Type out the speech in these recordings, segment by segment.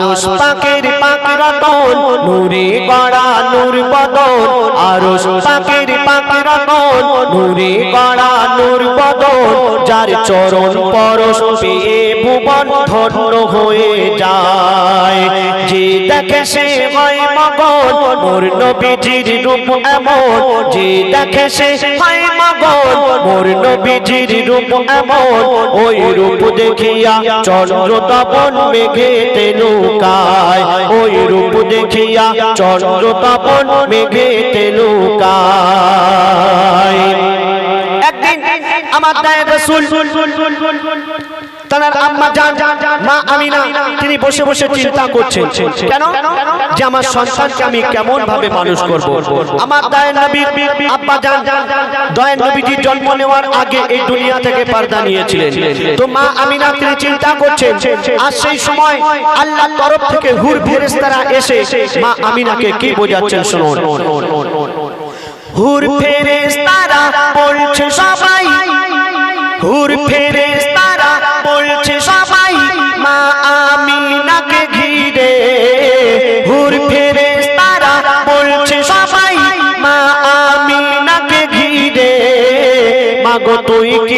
আরশ পাকের পাক রতন নূরে গড়া, নূর বদন। আরশ পাকের পাক রতন নূরে গড়া, নূর বদন। যার চরণ পরশ পেয়ে ভুবন ধন্য হয়ে যায়। যে দেখে সে হয় মগন, মোর নবীজির রূপ এমন। যে দেখে সে হয় মগন, মোর নবীজির রূপ এমন। ওই রূপ দেখিয়া চন্দ্র তপন মেঘেতে লুকায়। ওই রূপ দেখিয়া চন্দ্র তপন মেঘেতে লুকায়। রসুল, তার আম্মা জান, মা আমিনা, তিনি বসে বসে চিন্তা করছেন। কেন? যে আমার সন্তানকে আমি কেমন ভাবে মানুষ করব? আমার দায় নবীর আব্বা জান দয় নবীজি জন্ম নেওয়ার আগে এই দুনিয়া থেকে পর্দা নিয়েছিলেন। তো মা আমিনা, তিনি চিন্তা করছেন, আর সেই সময় আল্লাহর তরফ থেকে হুর ফেরেশতারা এসে মা আমিনাকে কি বোঝাচ্ছেন শুনুন। হুর ফেরেশতারা বলছে সবাই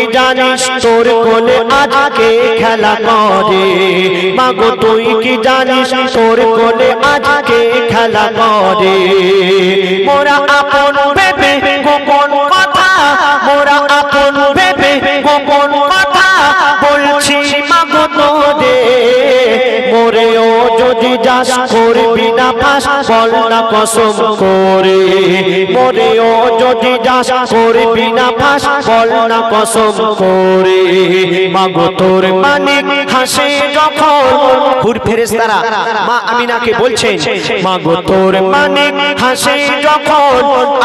তুই জানিস তোর কোলে আজকে খেলা করে মাগো, তুই কি জানিস তোর কোলে আজকে খেলা করে মোরা আপন ভেবে মোরেও যদি যাস করবি না পাস, বল না কসম করে। মোরেও যদি যাস করবি না পাস, বল না কসম করে। মাগো তোর মানিক হাসে যখন হুর ফেরেশতারা মা আমিনাকে বলছেন মাগো তোর মানিক হাসে যখন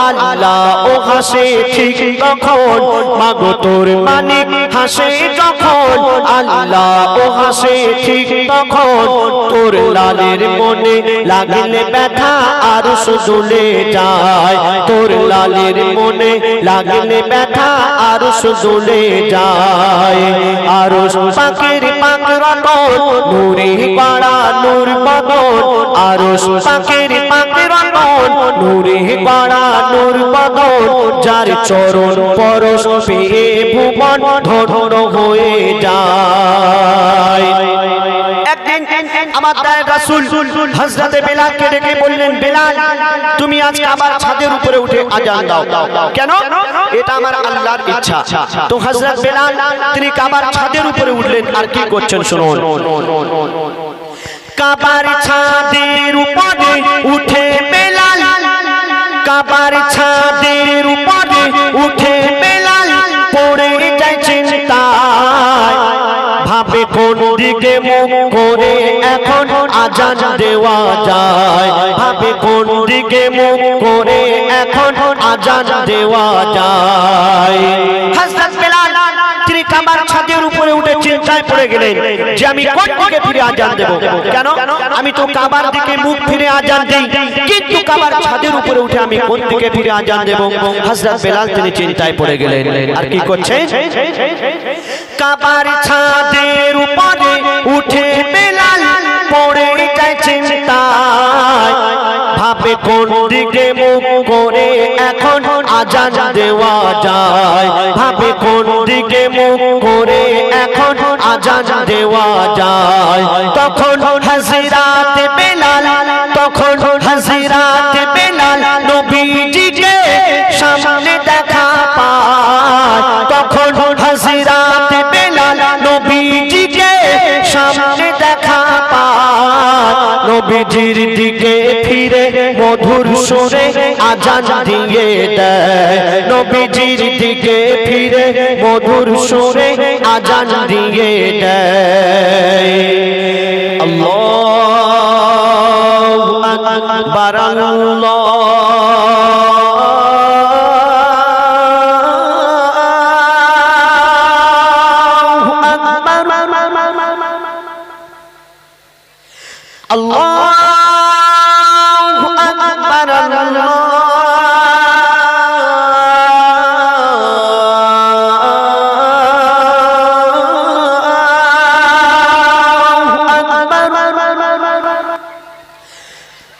আল্লাহ ও হাসে ঠিক তখন। মাগো তোর মানিক হাসে যখন আল্লাহ ও হাসে ঠিক তখন। তোর লালের মনে লাগলে ব্যথা আর সুদুলে যায়। তোর লালের মনে লাগলে ব্যথা আর সুদুলে যায়। আর রতন নূরে পাড়া, নূর বদন আর পাখির পাখির নূরে পাড়া, নূর বদন যার চরণ পরশ পেয়ে ভুবন ধর হয়ে যায়। আমার রাসূল হযরতে বেলালকে ডেকে বললেন, বেলাল, তুমি আজকে আবার ছাদের উপরে উঠে আজান দাও। কেন? এটা আমার আল্লাহর ইচ্ছা। তো হযরত বেলাল, তিনি কাবার ছাদের উপরে উঠলেন। আর কি করছেন শুনুন। কাবার ছাদের উপরে উঠে বেলাল, কাবার ছাদের উপরে উঠে বেলাল পড়ে যায় চিন্তায়। ভাবে কোন করে এখন আজান দেওয়া যায়। ভাবে কোন দিকে মুখ করে এখন আজান দেওয়া যায়। তিনি কাবার ছাদের উপরে উঠে চিন্তায় পড়ে গেলেন যে আমি কোন দিকে ফিরে আজান দেব? কেন? আমি তো কাবার দিকে মুখ ফিরে আজান দেই, কিন্তু কাবার ছাদের উপরে উঠে আমি কোন দিকে ফিরে আজান দেব? হযরত বেলাল তিনি চিন্তায় পড়ে গেলেন। আর কি করছেন? কাবার ছাদের উপরে উঠে বেলাল পড়ে যায় চিন্তায়। ভাবে কোন দিকে মুখ করে এখন আজান দেওয়া যায়। ভাবে কোন দিকে মুখ করে এখন আজান দেওয়া যায়। তখন হাজিরাতে বেলাল নবীজির দিকে ফিরে, মধুর সুরে আজান দিয়ে দেয়। নবীজির দিকে ফিরে, মধুর সুরে আজান দিয়ে দেয়। আল্লাহ Allah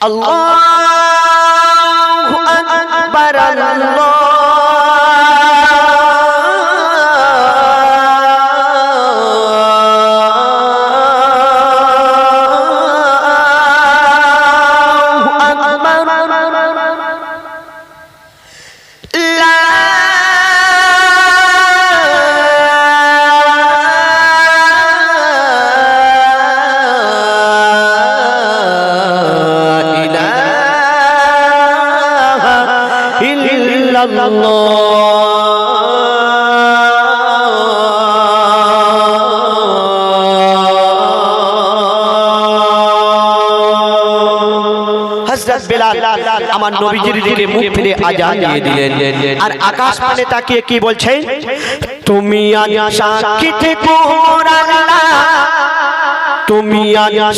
আল্লাহ আকবার আল্লাহ আমার নবীজির দিকে মুখ ফিরে আজান দিয়ে দিলেন। আর আকাশ পানে তাকিয়ে কি বলছে? তুমি সাক্ষী থেকো তুমি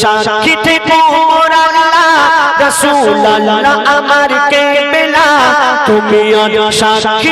সাক্ষী থেকো রাসূল আমার কে বেলা তুমি সাক্ষী